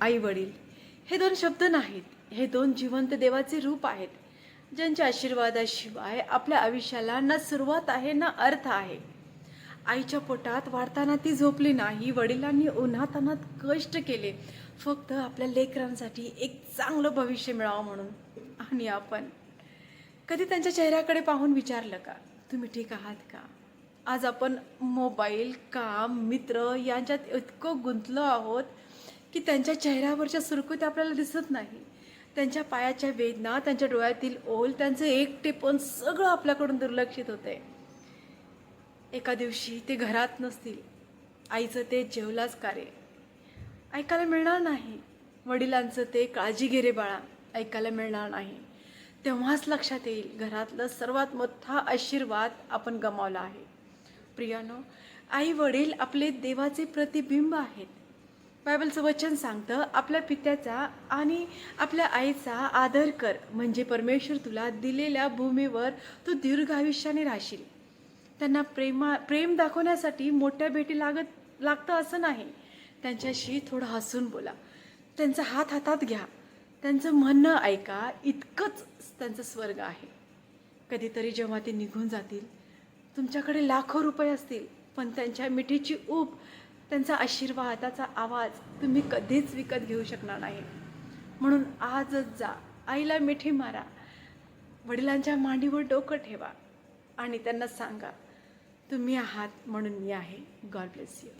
आई वडील हे दोन शब्द नाहीत. हे दोन जिवंत देवाचे रूप आहेत. ज्यांच्या आशीर्वादाशिवाय आपल्या आयुष्याला ना सुरुवात आहे ना अर्थ आहे. आईच्या पोटात वाढताना ती झोपली नाही वडिलांनी उन्हातानात कष्ट केले. फक्त आपल्या लेकरांसाठी एक चांगलं भविष्य मिळावं म्हणून. आणि आपण कधी त्यांच्या चेहऱ्याकडे पाहून विचारलं का? तुम्ही ठीक आहात का? आज आपण मोबाईल काम मित्र यांच्यात इतकं गुंतलो आहोत. की त्यांच्या चेहऱ्यावरच्या सुरकुत आपल्याला दिसत नाही. त्यांच्या पायाच्या वेदना त्यांच्या डोळ्यातील ओल त्यांचं एकटेपण सगळं आपल्याकडून दुर्लक्षित होते एका दिवशी ते घरात नसतील. आईचं ते जेवलाच कार्य ऐकायला मिळणार नाही. वडिलांचं ते काळजी घेरे बाळा ऐकायला मिळणार नाही. तेव्हाच लक्षात येईल घरातलं सर्वात मोठा आशीर्वाद आपण गमावला आहे. प्रियानो आई वडील आपले देवाचे प्रतिबिंब आहेत. बायबलचं वचन सांगतं आपल्या पित्याचा आणि आपल्या आईचा आदर कर. म्हणजे परमेश्वर तुला दिलेल्या भूमीवर तू दीर्घ आयुष्याने राहशील. त्यांना प्रेमा प्रेम दाखवण्यासाठी मोठ्या भेटी लागत लागतं असं नाही. त्यांच्याशी थोडं हसून बोला. त्यांचा हात हातात घ्या. त्यांचं म्हणणं ऐका. इतकंच त्यांचं स्वर्ग आहे. कधीतरी जेव्हा ते निघून जातील तुमच्याकडे लाखो रुपये असतील पण त्यांच्या मिठीची ऊब त्यांचा आशीर्वादाचा आवाज तुम्ही कधीच विकत घेऊ शकणार नाही. म्हणून आजच जा. आईला मिठी मारा. वडिलांच्या मांडीवर डोकं ठेवा आणि त्यांना सांगा तुम्ही आहात म्हणून मी आहे. God bless you